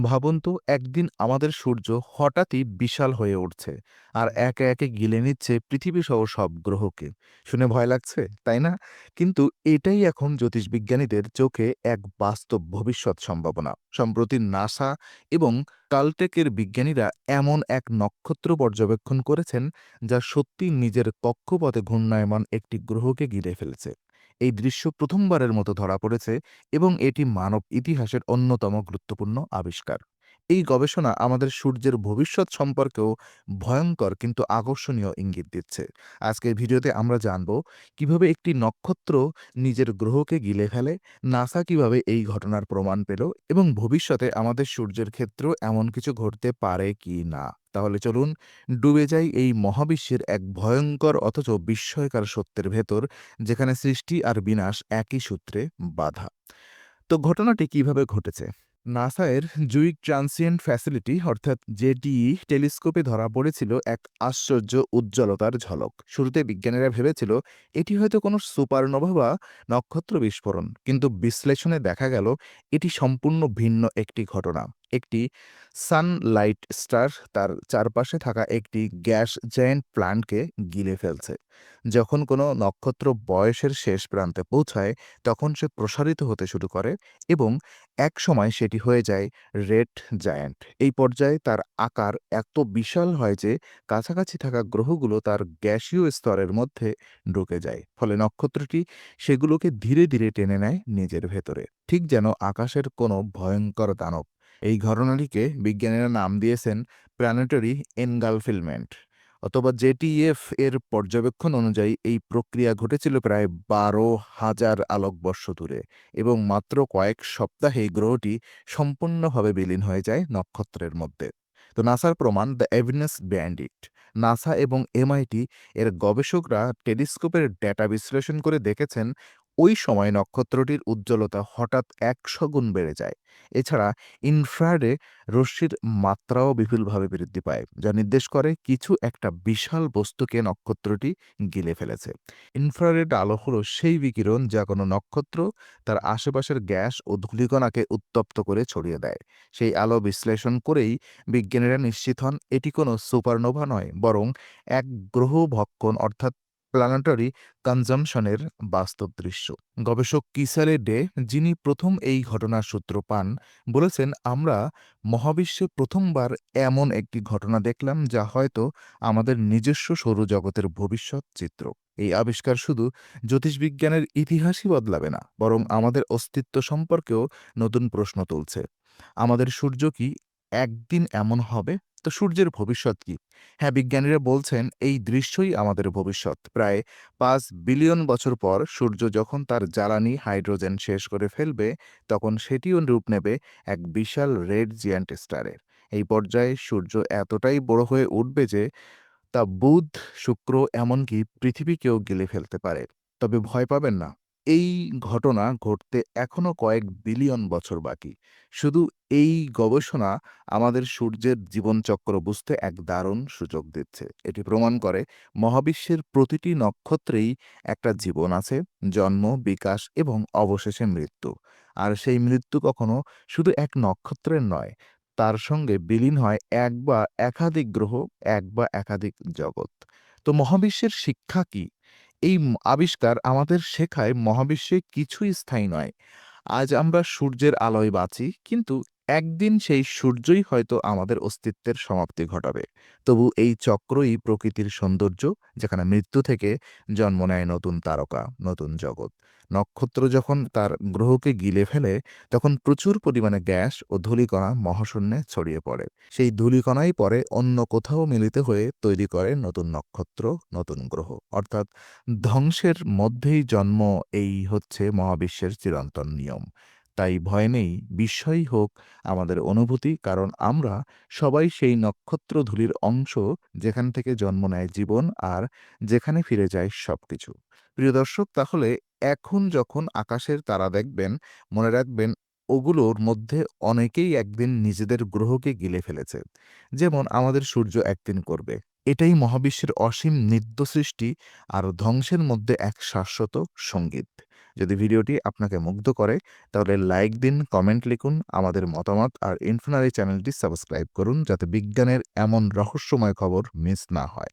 ভাবুন তো, একদিন আমাদের সূর্য হঠাৎই বিশাল হয়ে উঠছে আর একে একে গিলে নিচ্ছে পৃথিবী সহ সব গ্রহকে। শুনে ভয় লাগছে, তাই না? কিন্তু এটাই এখন জ্যোতিষবিজ্ঞানীদের চোখে এক বাস্তব ভবিষ্যৎ সম্ভাবনা। সম্প্রতি নাসা এবং কালটেকের বিজ্ঞানীরা এমন এক নক্ষত্র পর্যবেক্ষণ করেছেন যা সত্যি নিজের কক্ষপথে ঘূর্ণায়মান একটি গ্রহকে ঘিরে ফেলছে। এই দৃশ্য প্রথমবারের মতো ধরা পড়েছে এবং এটি মানব ইতিহাসের অন্যতম গুরুত্বপূর্ণ আবিষ্কার। এই গবেষণা আমাদের সূর্যের ভবিষ্যৎ সম্পর্কেও ভয়ঙ্কর কিন্তু আকর্ষণীয় ইঙ্গিত দিচ্ছে। আজকের ভিডিওতে আমরা জানব, কীভাবে একটি নক্ষত্র নিজের গ্রহকে গিলে ফেলে, নাসা কীভাবে এই ঘটনার প্রমাণ পেল এবং ভবিষ্যতে আমাদের সূর্যের ক্ষেত্রেও এমন কিছু ঘটতে পারে কি না? তাহলে চলুন ডুবে যাই এই মহাবিশ্বের এক ভয়ঙ্কর অথচ বিস্ময়কার সত্যের ভেতর, যেখানে সৃষ্টি আর বিনাশ একই সূত্রে বাধা। তো ঘটনাটি কীভাবে ঘটেছে? নাসায়ের জুইক ট্রান্সিয়েন্ট ফ্যাসিলিটি, অর্থাৎ জেটিই টেলিস্কোপে ধরা পড়েছিল এক আশ্চর্য উজ্জ্বলতার ঝলক। শুরুতে বিজ্ঞানীরা ভেবেছিল, এটি হয়তো কোনো সুপারনোভা বা নক্ষত্র বিস্ফোরণ। কিন্তু বিশ্লেষণে দেখা গেল, এটি সম্পূর্ণ ভিন্ন একটি ঘটনা। একটি সানলাইট স্টার তার চারপাশে থাকা একটি গ্যাস জায়েন্ট প্ল্যান্টকে গিলে ফেলছে। যখন কোনো নক্ষত্র বয়সের শেষ প্রান্তে পৌঁছায়, তখন সে প্রসারিত হতে শুরু করে এবং এক সময় সেটি হয়ে যায় রেড জায়ান্ট। এই পর্যায়ে তার আকার এত বিশাল হয় যে, কাছাকাছি থাকা গ্রহগুলো তার গ্যাসীয় স্তরের মধ্যে ঢুকে যায়। ফলে নক্ষত্রটি সেগুলোকে ধীরে ধীরে টেনে নেয় নিজের ভেতরে। ঠিক যেন আকাশের কোনো ভয়ঙ্কর দানব। এই ঘটনাটিকে বিজ্ঞানীরা নাম দিয়েছেন প্ল্যানেটারি এনগালফিলমেন্ট। অথবা জেটিএফ এর পর্যবেক্ষণ অনুযায়ী এই প্রক্রিয়া ঘটেছিল প্রায় বারো হাজার আলোকবর্ষ দূরে এবং মাত্র কয়েক সপ্তাহে গ্রহটি সম্পূর্ণভাবে বিলীন হয়ে যায় নক্ষত্রের মধ্যে। তো নাসার প্রমাণ দ্য এভিনেস ব্যান্ডিট। নাসা এবং এমআইটি এর গবেষকরা টেলিস্কোপের ডেটা বিশ্লেষণ করে দেখেছেন ওই সময় নক্ষত্রটির উজ্জ্বলতা হঠাৎ একশো গুণ বেড়ে যায়। এছাড়া ইনফ্রারেডে রশ্মির মাত্রাও বিপুলভাবে বৃদ্ধি পায়, যা নির্দেশ করে কিছু একটা বিশাল বস্তুকে নক্ষত্রটি গিলে ফেলেছে। ইনফ্রারেড আলো হলো সেই বিকিরণ যা কোনো নক্ষত্র তার আশেপাশের গ্যাস ও ধূলিকণাকে উত্তপ্ত করে ছড়িয়ে দেয়। সেই আলো বিশ্লেষণ করেই বিজ্ঞানীরা নিশ্চিত হন, এটি কোনো সুপারনোভা নয়, বরং এক গ্রহ ভক্ষণ অর্থাৎ প্ল্যানেটারি কনজামশনের বাস্তব দৃশ্য। গবেষক কিসারে ডে, যিনি প্রথম এই ঘটনার সূত্র পান, বলেছেন, আমরা মহাবিশ্বে প্রথমবার এমন একটি ঘটনা দেখলাম, যা হয়তো আমাদের নিজস্ব সৌরজগতের ভবিষ্যৎ চিত্র। এই আবিষ্কার শুধু জ্যোতিষবিজ্ঞানের ইতিহাসই বদলাবে না, বরং আমাদের অস্তিত্ব সম্পর্কেও নতুন প্রশ্ন তুলছে। আমাদের সূর্য কি একদিন এমন হবে? তো সূর্যের ভবিষ্যৎ কি? হ্যাঁ বিজ্ঞানীরা বলছেন এই দৃশ্যই আমাদের ভবিষ্যৎ। প্রায় পাঁচ বিলিয়ন বছর পর সূর্য যখন তার জ্বালানি হাইড্রোজেন শেষ করে ফেলবে, তখন সেটিও রূপ নেবে এক বিশাল রেড জিয়ান্ট স্টারের। এই পর্যায়ে সূর্য এতটাই বড় হয়ে উঠবে যে, তা বুধ, শুক্র এমনকি পৃথিবীকেও গিলে ফেলতে পারে। তবে ভয় পাবেন না। এই ঘটনা ঘটতে এখনও কয়েক বিলিয়ন বছর বাকি। শুধু এই গবেষণা আমাদের সূর্যের জীবনচক্র বুঝতে এক দারুণ সুযোগ দিচ্ছে। এটি প্রমাণ করে মহাবিশ্বের প্রতিটি নক্ষত্রেই একটা জীবন আছে, জন্ম, বিকাশ এবং অবশেষে মৃত্যু। আর সেই মৃত্যু কখনো শুধু এক নক্ষত্রের নয়, তার সঙ্গে বিলীন হয় এক বা একাধিক গ্রহ, এক বা একাধিক জগৎ। তো মহাবিশ্বের শিক্ষা কি? এই আবিষ্কার আমাদের শেখায় মহাবিশ্বে কিছুই স্থায়ী নয়। আজ আমরা সূর্যের আলোয় বাঁচি, কিন্তু একদিন সেই সূর্যই হয়তো আমাদের অস্তিত্বের সমাপ্তি ঘটাবে। তবু এই চক্রই প্রকৃতির সৌন্দর্য, যেখানে মৃত্যু থেকে জন্ম নেয় নতুন তারকা, নতুন জগৎ। নক্ষত্র যখন তার গ্রহকে গিলে ফেলে, তখন প্রচুর পরিমাণে গ্যাস ও ধূলিকণা মহাশূন্যে ছড়িয়ে পড়ে। সেই ধূলিকণাই পরে অন্য কোথাও মিলিত হয়ে তৈরি করে নতুন নক্ষত্র, নতুন গ্রহ। অর্থাৎ ধ্বংসের মধ্যেই জন্ম এই হচ্ছে মহাবিশ্বের চিরন্তন নিয়ম। তাই ভয় নেই, বিস্ময়ই হোক আমাদের অনুভূতি কারণ আমরা সবাই সেই নক্ষত্রধূলির অংশ যেখান থেকে জন্ম নেয় জীবন আর যেখানে ফিরে যায় সবকিছু। প্রিয় দর্শক তাহলে এখন যখন আকাশের তারা দেখবেন মনে রাখবেন ওগুলোর মধ্যে অনেকেই একদিন নিজেদের গ্রহকে গিলে ফেলেছে। যেমন আমাদের সূর্য একদিন করবে। এটাই মহাবিশ্বের অসীম নিত্য সৃষ্টি আর ধ্বংসের মধ্যে এক শাশ্বত সংগীত। যদি ভিডিওটি আপনাকে মুগ্ধ করে, তাহলে লাইক দিন, কমেন্ট লিখুন, আমাদের মতামত আর ইনফোনারি চ্যানেলটি সাবস্ক্রাইব করুন, যাতে বিজ্ঞানের এমন রহস্যময় খবর মিস না হয়।